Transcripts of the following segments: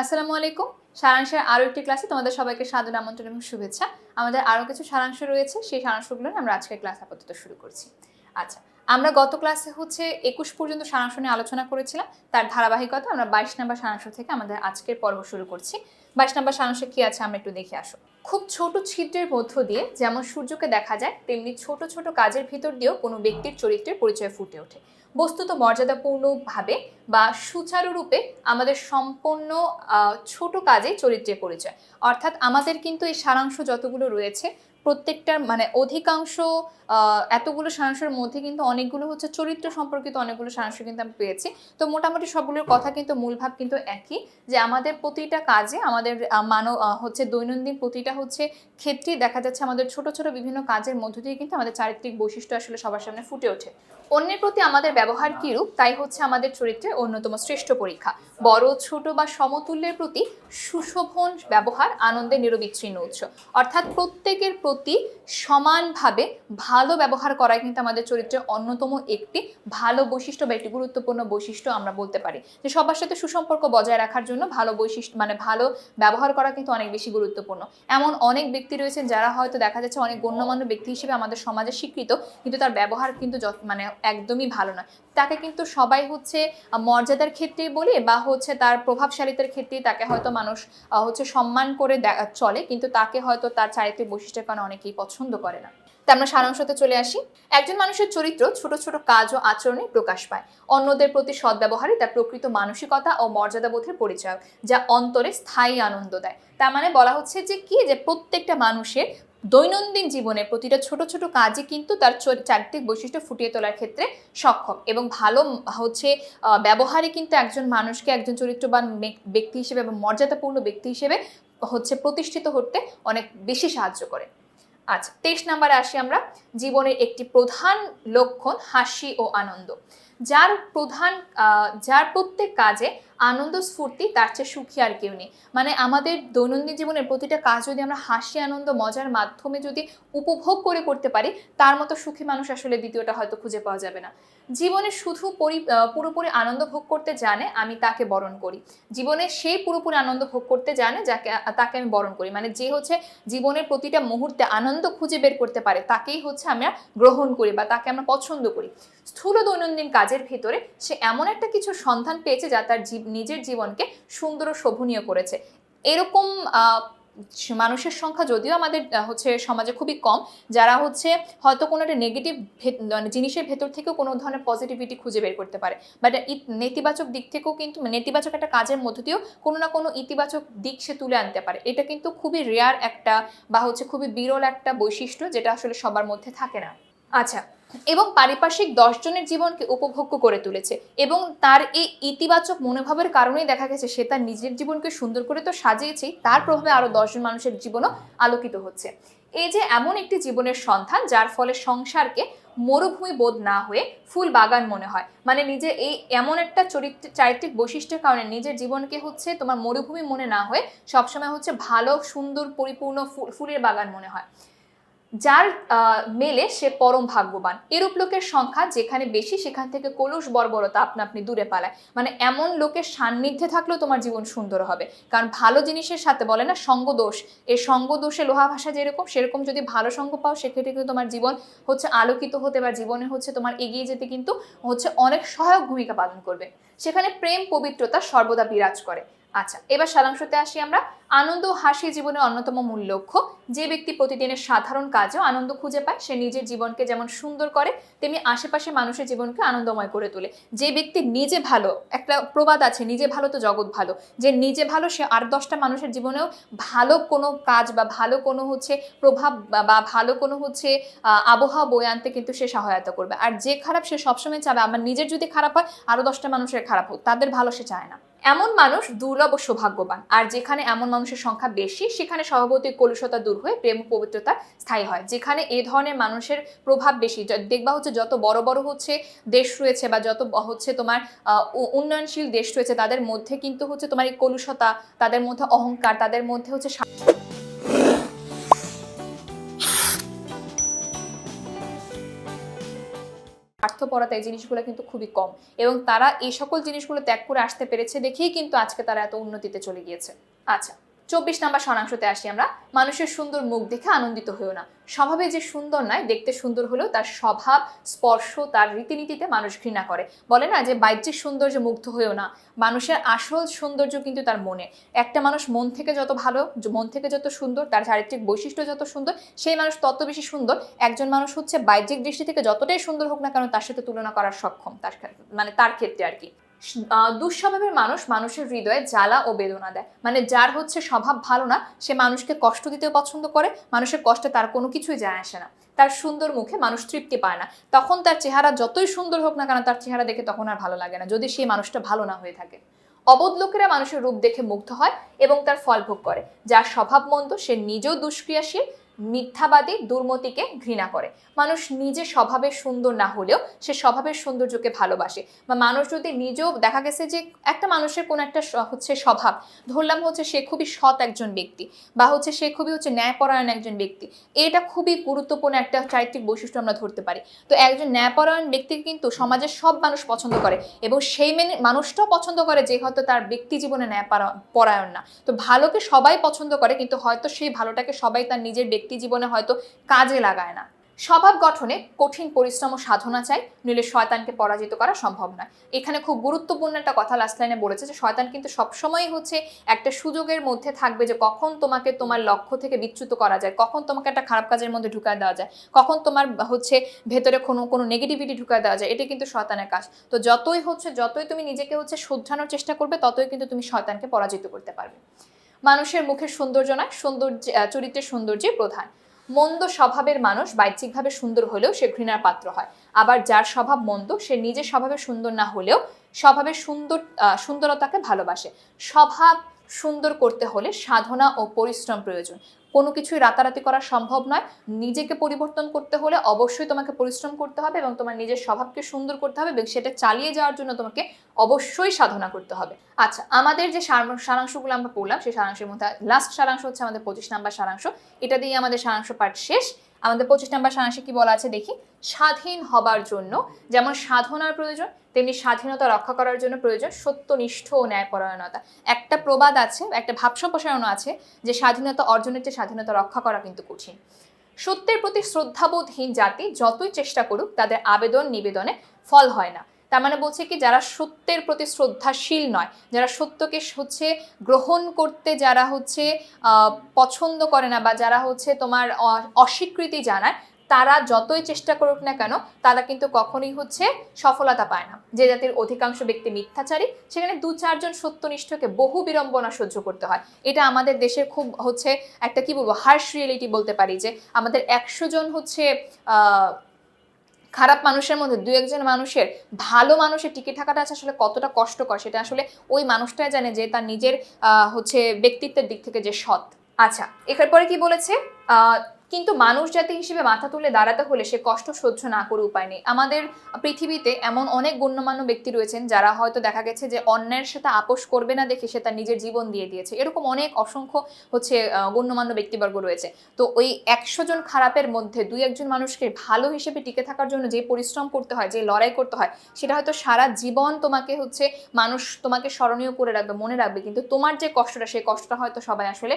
আসসালামু আলাইকুম। সারাংশের আরও একটি ক্লাসে তোমাদের সবাইকে সাদর আমন্ত্রণ এবং শুভেচ্ছা। আমাদের আরও কিছু সারাংশ রয়েছে, সেই সারাংশগুলো আমরা আজকের ক্লাস আপাতত শুরু করছি। আচ্ছা আমরা গত ক্লাসে হচ্ছে একুশ পর্যন্ত সারাংশ নিয়ে আলোচনা করেছিলাম। তার ধারাবাহিকতা আমরা বাইশ নাম্বার সারাংশ থেকে আমাদের আজকের পর্ব শুরু করছি। বাইশ নম্বর সারাংশে কি আছে আমরা একটু দেখে আসো। খুব ছোট ছিদ্রের মধ্য দিয়ে যেমন সূর্যকে দেখা যায়, তেমনি ছোট ছোট কাজের ভিতর দিয়েও কোনো ব্যক্তির চরিত্রের পরিচয় ফুটে ওঠে। বস্তুত মর্যাদাপূর্ণভাবে বা সুচারুরূপে আমাদের সম্পূর্ণ ছোট কাজে চরিত্রের পরিচয়। অর্থাৎ আমাদের কিন্তু এই সারাংশ যতগুলো রয়েছে প্রত্যেকটার মানে অধিকাংশ এতগুলো সারাংশের মধ্যে কিন্তু অনেকগুলো হচ্ছে চরিত্র সম্পর্কিত অনেকগুলো সারাংশ কিন্তু আমি পেয়েছি। তো মোটামুটি সবগুলোর কথা কিন্তু মূল ভাব কিন্তু একই যে আমাদের প্রতিটা কাজে আমাদের মানব হচ্ছে দৈনন্দিন প্রতিটা হচ্ছে ক্ষেত্রেই দেখা যাচ্ছে আমাদের ছোট ছোট বিভিন্ন কাজের মধ্য দিয়ে কিন্তু আমাদের চারিত্রিক বৈশিষ্ট্য আসলে সবার সামনে ফুটে ওঠে। অন্যের প্রতি আমাদের ব্যবহার কিরূপ তাই হচ্ছে আমাদের চরিত্রের অন্যতম শ্রেষ্ঠ পরীক্ষা। বড় ছোট বা সমতুল্যের প্রতি সুশোভন ব্যবহার আনন্দের নিরবিচ্ছিন্ন উৎস। অর্থাৎ প্রত্যেকের প্রতি সমানভাবে ভালো ব্যবহার করাই কিন্তু আমাদের চরিত্রের অন্যতম একটি ভালো বৈশিষ্ট্য বা একটি গুরুত্বপূর্ণ বৈশিষ্ট্য আমরা বলতে পারি। যে সবার সাথে সুসম্পর্ক বজায় রাখার জন্য ভালো বৈশিষ্ট্য মানে ভালো ব্যবহার করা কিন্তু অনেক বেশি গুরুত্বপূর্ণ। এমন অনেক ব্যক্তি রয়েছেন যারা হয়তো দেখা যাচ্ছে অনেক গণ্যমান্য ব্যক্তি হিসেবে আমাদের সমাজে স্বীকৃত, কিন্তু তার ব্যবহার কিন্তু মানে একদমই ভালো নয়। তাকে কিন্তু সবাই হচ্ছে মর্যাদার ক্ষেত্রেই বলি বা হচ্ছে তার প্রভাবশালিতার ক্ষেত্রেই তাকে হয়তো মানুষ হচ্ছে সম্মান করে চলে, কিন্তু তাকে হয়তো তার চারিত্রিক বৈশিষ্ট্যের কারণে অনেকেই পছন্দ করে না। তা আমরা সারাংশতে চলে আসি। একজন মানুষের চরিত্র ছোট ছোট কাজ ও আচরণে প্রকাশ পায়। অন্যদের প্রতি সদ্ব্যবহারে তার প্রকৃত মানসিকতা ও মর্যাদাবোধের পরিচয়, যা অন্তরে স্থায়ী আনন্দ দেয়। তার মানে বলা হচ্ছে যে কি? যে প্রত্যেকটা মানুষের দৈনন্দিন জীবনে প্রতিটা ছোট ছোট কাজই কিন্তু তার চরি- চারিত্রিক বৈশিষ্ট্য ফুটিয়ে তোলার ক্ষেত্রে সক্ষম এবং ভালো হচ্ছে ব্যবহারে কিন্তু একজন মানুষকে একজন চরিত্রবান ব্যক- ব্যক্তি হিসেবে এবং মর্যাদাপূর্ণ ব্যক্তি হিসেবে হচ্ছে প্রতিষ্ঠিত হতে অনেক বেশি সাহায্য করে। আচ্ছা তেইশ নাম্বারে আসি আমরা। জীবনের একটি প্রধান লক্ষণ হাসি ও আনন্দ। যার প্রধান যার প্রত্যেক কাজে আনন্দ স্ফূর্তি, তার চেয়ে সুখী আর কেউ নেই। মানে আমাদের দৈনন্দিন জীবনের প্রতিটা কাজ যদি আমরা হাসি, আনন্দ, মজার মাধ্যমে যদি উপভোগ করে করতে পারি, তার মতো সুখী মানুষ আসলে দ্বিতীয়টা হয়তো খুঁজে পাওয়া যাবে না। জীবনে শুধু পরি পুরোপুরি আনন্দ ভোগ করতে জানে, আমি তাকে বরণ করি। জীবনে সেই পুরোপুরি আনন্দ ভোগ করতে জানে, যাকে, তাকে আমি বরণ করি। মানে যে হচ্ছে জীবনের প্রতিটা মুহূর্তে আনন্দ খুঁজে বের করতে পারে, তাকেই হচ্ছে আমরা গ্রহণ করি বা তাকে আমরা পছন্দ করি। স্থূল দৈনন্দিন কাজের ভিতরে সে এমন একটা কিছু সন্ধান পেয়েছে যা তার জীব- নিজের জীবনকে সুন্দর ও শোভনীয় করেছে। এরকম মানুষের সংখ্যা যদিও আমাদের হচ্ছে সমাজে খুবই কম, যারা হচ্ছে হয়তো কোনো একটা নেগেটিভ মানে জিনিসের ভেতর থেকেও কোনো ধরনের পজিটিভিটি খুঁজে বের করতে পারে। বাট নেতিবাচক দিক থেকেও কিন্তু মানে নেতিবাচক একটা কাজের মধ্য দিয়েও কোনো না কোনো ইতিবাচক দিক সে তুলে আনতে পারে। এটা কিন্তু খুবই রেয়ার একটা বা হচ্ছে খুবই বিরল একটা বৈশিষ্ট্য যেটা আসলে সবার মধ্যে থাকে না। আচ্ছা এবং পারিপার্শ্বিক দশজনের জীবনকে উপভোগ্য করে তুলেছে। এবং তার এই ইতিবাচক মনোভাবের কারণেই দেখা গেছে, সে তার নিজের জীবনকে সুন্দর করে তো সাজিয়েছেই, তার প্রভাবে আরও দশজন মানুষের জীবনও আলোকিত হচ্ছে। এই যে এমন একটি জীবনের সন্ধান, যার ফলে সংসারকে মরুভূমি বোধ না হয়ে ফুল বাগান মনে হয়। মানে নিজে এই এমন একটা চরিত্র, চারিত্রিক বৈশিষ্ট্যের কারণে নিজের জীবনকে হচ্ছে তোমার মরুভূমি মনে না হয়ে সবসময় হচ্ছে ভালো, সুন্দর, পরিপূর্ণ ফুল- ফুলের বাগান মনে হয়। যার মেলে সে পরম ভাগ্যবান। এরূপ লোকের সংখ্যা যেখানে বেশি, সেখান থেকে কলুষ, বর্বরতা আপনা আপনি দূরে পালায়। মানে এমন লোকের সান্নিধ্যে থাকলেও তোমার জীবন সুন্দর হবে। কারণ ভালো জিনিসের সাথে বলে না, সঙ্গ দোষ। এই সঙ্গ দোষে লোহা ভাষা যেরকম, সেরকম যদি ভালো সঙ্গ পাও, সেক্ষেত্রে কিন্তু তোমার জীবন হচ্ছে আলোকিত হতে বা জীবনে হচ্ছে তোমার এগিয়ে যেতে কিন্তু হচ্ছে অনেক সহায়ক ভূমিকা পালন করবে। সেখানে প্রেম, পবিত্রতা সর্বদা বিরাজ করে। আচ্ছা এবার সারাংশতে আসি আমরা। আনন্দ হাসি জীবনের অন্যতম মূল লক্ষ্য। যে ব্যক্তি প্রতিদিনের সাধারণ কাজেও আনন্দ খুঁজে পায়, সে নিজের জীবনকে যেমন সুন্দর করে, তেমনি আশেপাশে মানুষের জীবনকে আনন্দময় করে তোলে। যে ব্যক্তি নিজে ভালো, একটা প্রবাদ আছে, নিজে ভালো তো জগৎ ভালো। যে নিজে ভালো, সে আর দশটা মানুষের জীবনেও ভালো কোনো কাজ বা ভালো কোনো হচ্ছে প্রভাব বা- ভালো কোনো হচ্ছে আবহাওয়া বয়ে আনতে কিন্তু সে সহায়তা করবে। আর যে খারাপ, সে সবসময় চাবে, আমার নিজের যদি খারাপ হয় আরও দশটা মানুষের খারাপ হোক, তাদের ভালো সে চায় না। এমন মানুষ দুর্লভ ও সৌভাগ্যবান। আর যেখানে এমন মানুষের সংখ্যা বেশি, সেখানে স্বভাবতই কলুষতা দূর হয়ে প্রেম পবিত্রতা স্থায়ী হয়। যেখানে এ ধরনের মানুষের প্রভাব বেশি দেখবা হচ্ছে যত বড় বড় হচ্ছে দেশ রয়েছে বা যত হচ্ছে তোমার উন্নয়নশীল দেশ রয়েছে, তাদের মধ্যে কিন্তু হচ্ছে তোমার এই কলুষতা, তাদের মধ্যে অহংকার, তাদের মধ্যে হচ্ছে স্বার্থপরতা এই জিনিসগুলো কিন্তু খুবই কম। এবং তারা এই সকল জিনিসগুলো ত্যাগ করে আসতে পেরেছে দেখেই কিন্তু আজকে তারা এত উন্নতিতে চলে গিয়েছে। আচ্ছা। চব্বিশ নাম্বার শনাংশতে আসি আমরা। মানুষের সুন্দর মুখ দেখে আনন্দিত হয়েও না। স্বভাবে যে সুন্দর নয়, দেখতে সুন্দর হলেও তার স্বভাব, স্পর্শ, তার রীতিনীতিতে মানুষ ঘৃণা করে। বলে না যে বাহ্যিক সৌন্দর্য মুগ্ধ হয়েও না। মানুষের আসল সৌন্দর্য কিন্তু তার মনে। একটা মানুষ মন থেকে যত ভালো মন থেকে যত সুন্দর, তার চারিত্রিক বৈশিষ্ট্য যত সুন্দর, সেই মানুষ তত বেশি সুন্দর। একজন মানুষ হচ্ছে বাহ্যিক দৃষ্টি থেকে যতটাই সুন্দর হোক না কেন, তার সাথে তুলনা করার সক্ষম। তার মানে তার ক্ষেত্রে আর কি। দুঃস্বভাবের মানুষ মানুষের হৃদয়ে জ্বালা ও বেদনা দেয়। মানে যার হচ্ছে স্বভাব ভালো না, সে মানুষকে কষ্ট দিতেও পছন্দ করে, মানুষের কষ্টে তার কোনো কিছুই যায় আসে না। তার সুন্দর মুখে মানুষ তৃপ্তি পায় না। তখন তার চেহারা যতই সুন্দর হোক না কেন, তার চেহারা দেখে তখন আর ভালো লাগে না, যদি সেই মানুষটা ভালো না হয়ে থাকে। অবোধ লোকেরা মানুষের রূপ দেখে মুগ্ধ হয় এবং তার ফল ভোগ করে। যার স্বভাব মন্দ, সে নিজেও দুষ্ক্রিয়াশীল মিথ্যাবাদী দুর্মতিকে ঘৃণা করে। মানুষ নিজে স্বভাবে সুন্দর না হলেও সে স্বভাবের সৌন্দর্যকে ভালোবাসে। বা মানুষ যদি নিজেও দেখা গেছে যে একটা মানুষের কোনো একটা হচ্ছে স্বভাব, ধরলাম হচ্ছে সে খুবই সৎ একজন ব্যক্তি বা হচ্ছে সে খুবই হচ্ছে ন্যায়পরায়ণ একজন ব্যক্তি, এটা খুবই গুরুত্বপূর্ণ একটা চারিত্রিক বৈশিষ্ট্য আমরা ধরতে পারি। তো একজন ন্যায়পরায়ণ ব্যক্তিকে কিন্তু সমাজের সব মানুষ পছন্দ করে এবং সেই মেনে, মানুষটাও পছন্দ করে যে হয়তো তার ব্যক্তি জীবনে ন্যায় পারা- পরায়ণ না। তো ভালোকে সবাই পছন্দ করে কিন্তু হয়তো সেই ভালোটাকে সবাই তার নিজের ব্যক্তি জীবনে হয়তো কাজে লাগায় না। স্বভাব গঠনে কঠিন পরিশ্রম ও সাধনা চাই, নইলে শয়তানকে পরাজিত করা সম্ভব নয়। এখানে খুব গুরুত্বপূর্ণ একটা কথা লাস্ট লাইনে বলেছে যে, শয়তান কিন্তু সবসময় হচ্ছে একটা সুযোগের মধ্যে থাকবে যে, কখন তোমাকে তোমার লক্ষ্য থেকে বিচ্যুত করা যায়, কখন তোমাকে একটা খারাপ কাজের মধ্যে ঢুকায় দেওয়া যায়, কখন তোমার হচ্ছে ভেতরে কোনো কোনো নেগেটিভিটি ঢুকায় দেওয়া যায়, এটা কিন্তু শয়তানের কাজ। তো যতই হচ্ছে, যতই তুমি নিজেকে হচ্ছে শুধরানোর চেষ্টা করবে, ততই কিন্তু তুমি শয়তানকে পরাজিত করতে পারবে। মানুষের মুখের সৌন্দর্য নয় সৌন্দর্য চরিত্রের সৌন্দর্যে প্রধান। মন্দ স্বভাবের মানুষ বাহ্যিকভাবে সুন্দর হলেও সে ঘৃণার পাত্র হয়। আবার যার স্বভাব মন্দ, সে নিজের স্বভাবে সুন্দর না হলেও স্বভাবের সুন্দর সুন্দরতাকে ভালোবাসে। স্বভাব সুন্দর করতে হলে সাধনা ও পরিশ্রম প্রয়োজন। কোনো কিছুই রাতারাতি করা সম্ভব নয়। নিজেকে পরিবর্তন করতে হলে অবশ্যই তোমাকে পরিশ্রম করতে হবে এবং তোমার নিজের স্বভাবকে সুন্দর করতে হবে এবং সেটা চালিয়ে যাওয়ার জন্য তোমাকে অবশ্যই সাধনা করতে হবে। আচ্ছা আমাদের যে সার- সারাংশগুলো আমরা পড়লাম, সেই সারাংশের মধ্যে লাস্ট সারাংশ হচ্ছে আমাদের পঁচিশ নাম্বার সারাংশ। এটা দিয়ে আমাদের সারাংশ পাঠ শেষ। আমাদের পঁচিশ নাম্বার সারাংশে কি বলা আছে দেখি? স্বাধীন হবার জন্য, যেমন সাধনার প্রয়োজন, তেমনি স্বাধীনতা রক্ষা করার জন্য প্রয়োজন সত্যনিষ্ঠ ও ন্যায়পরায়ণতা। একটা প্রবাদ আছে, একটা ভাব সম্প্রসারণ আছে যে স্বাধীনতা অর্জনের চেয়ে স্বাধীনতা রক্ষা করা কিন্তু কঠিন। সত্যের প্রতি শ্রদ্ধাবোধহীন জাতি যতই চেষ্টা করুক, তাদের আবেদন নিবেদনে ফল হয় না। তার মানে বলছে কি, যারা সত্যের প্রতি শ্রদ্ধাশীল নয়, যারা সত্যকে হচ্ছে গ্রহণ করতে যারা হচ্ছে পছন্দ করে না বা যারা হচ্ছে তোমার অস্বীকৃতি জানায়, তারা যতই চেষ্টা করুক না কেন, তারা কিন্তু কখনোই হচ্ছে সফলতা পায় না। যে জাতির অধিকাংশ ব্যক্তি মিথ্যাচারী, সেখানে দু চারজন সত্যনিষ্ঠকে বহু বিড়ম্বনা সহ্য করতে হয়। এটা আমাদের দেশের খুব হচ্ছে একটা, কি বলব হার্শ রিয়েলিটি বলতে পারি যে, আমাদের একশো জন হচ্ছে খারাপ মানুষের মধ্যে দু একজন মানুষের ভালো মানুষের টিকে থাকাটা আসলে কতটা কষ্টকর, সেটা আসলে ওই মানুষটাই জানে যে তার নিজের হচ্ছে ব্যক্তিত্বের দিক থেকে যে সৎ। আচ্ছা এরপরে পরে কি বলেছে? কিন্তু মানুষ জাতি হিসেবে মাথা তুলে দাঁড়াতে হলে সে কষ্ট সহ্য না করে উপায় নেই। আমাদের পৃথিবীতে এমন অনেক গণ্যমান্য ব্যক্তি রয়েছেন যারা হয়তো দেখা গেছে যে অন্যের সাথে আপোষ করবে না দেখে সে তার নিজের জীবন দিয়ে দিয়েছে। এরকম অনেক অসংখ্য হচ্ছে গণ্যমান্য ব্যক্তিবর্গ রয়েছে। তো ওই একশো জন খারাপের মধ্যে দুই একজন মানুষকে ভালো হিসেবে টিকে থাকার জন্য যে পরিশ্রম করতে হয়, যে লড়াই করতে হয়, সেটা হয়তো সারা জীবন তোমাকে হচ্ছে মানুষ তোমাকে স্মরণীয় করে রাখবে, মনে রাখবে। কিন্তু তোমার যে কষ্টটা, সেই কষ্টটা হয়তো সবাই আসলে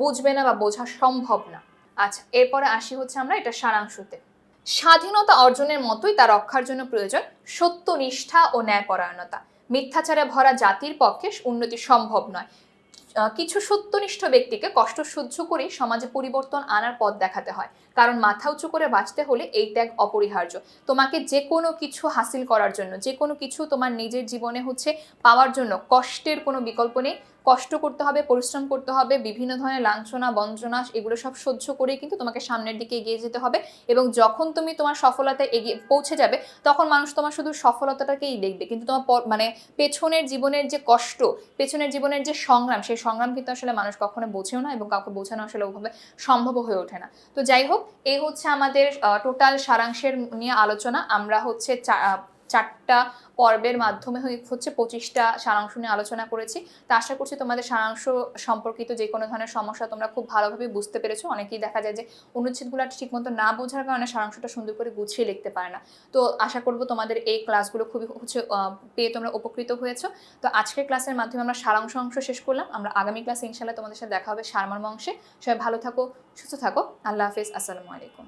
বুঝবে না বা বোঝা সম্ভব না। আচ্ছা এরপরে আসি হচ্ছে আমরা এটা সারাংশতে। স্বাধীনতা অর্জনের মতোই তা রক্ষার জন্য প্রয়োজন সত্যনিষ্ঠা ও ন্যায়পরায়ণতা। মিথ্যাচারে ভরা জাতির পক্ষে উন্নতি সম্ভব নয়। কিছু সত্যনিষ্ঠ ব্যক্তিকে কষ্ট সহ্য করেই সমাজে পরিবর্তন আনার পথ দেখাতে হয়। কারণ মাথা উঁচু করে বাঁচতে হলে এই ত্যাগ অপরিহার্য। তোমাকে যে কোনো কিছু হাসিল করার জন্য, যে কোনো কিছু তোমার নিজের জীবনে হচ্ছে পাওয়ার জন্য কষ্টের কোনো বিকল্প নেই। কষ্ট করতে হবে, পরিশ্রম করতে হবে, বিভিন্ন ধরনের লাঞ্ছনা, বঞ্চনা, এগুলো সব সহ্য করেই কিন্তু তোমাকে সামনের দিকে এগিয়ে যেতে হবে এবং যখন তুমি তোমার সফলতায় এগিয়ে পৌঁছে যাবে, তখন মানুষ তোমার শুধু সফলতাটাকেই দেখবে। কিন্তু তোমার মানে পেছনের জীবনের যে কষ্ট, পেছনের জীবনের যে সংগ্রাম, সেই সংগ্রাম কিন্তু আসলে মানুষ কখনো বোঝেও না এবং কাউকে বোঝানো আসলে ওভাবে সম্ভব হয়ে ওঠে না। তো যাই হোক এই হচ্ছে আমাদের টোটাল সারাংশের নিয়ে আলোচনা। আমরা হচ্ছে চারটা পর্বের মাধ্যমে হচ্ছে পঁচিশটা সারাংশ নিয়ে আলোচনা করেছি। তা আশা করছি তোমাদের সারাংশ সম্পর্কিত যে কোনো ধরনের সমস্যা তোমরা খুব ভালোভাবে বুঝতে পেরেছ। অনেকেই দেখা যায় যে অনুচ্ছেদগুলো ঠিকমতো না বোঝার কারণে সারাংশটা সুন্দর করে গুছিয়ে লিখতে পারে না। তো আশা করব তোমাদের এই ক্লাসগুলো খুবই হচ্ছে পেয়ে তোমরা উপকৃত হয়েছো। তো আজকের ক্লাসের মাধ্যমে আমরা সারাংশ অংশ শেষ করলাম। আমরা আগামী ক্লাসে ইনশাল্লাহ তোমাদের সাথে দেখা হবে সারমর্ম অংশে। সবাই ভালো থাকো, সুস্থ থাকো। আল্লাহ হাফিজ। আসসালামু আলাইকুম।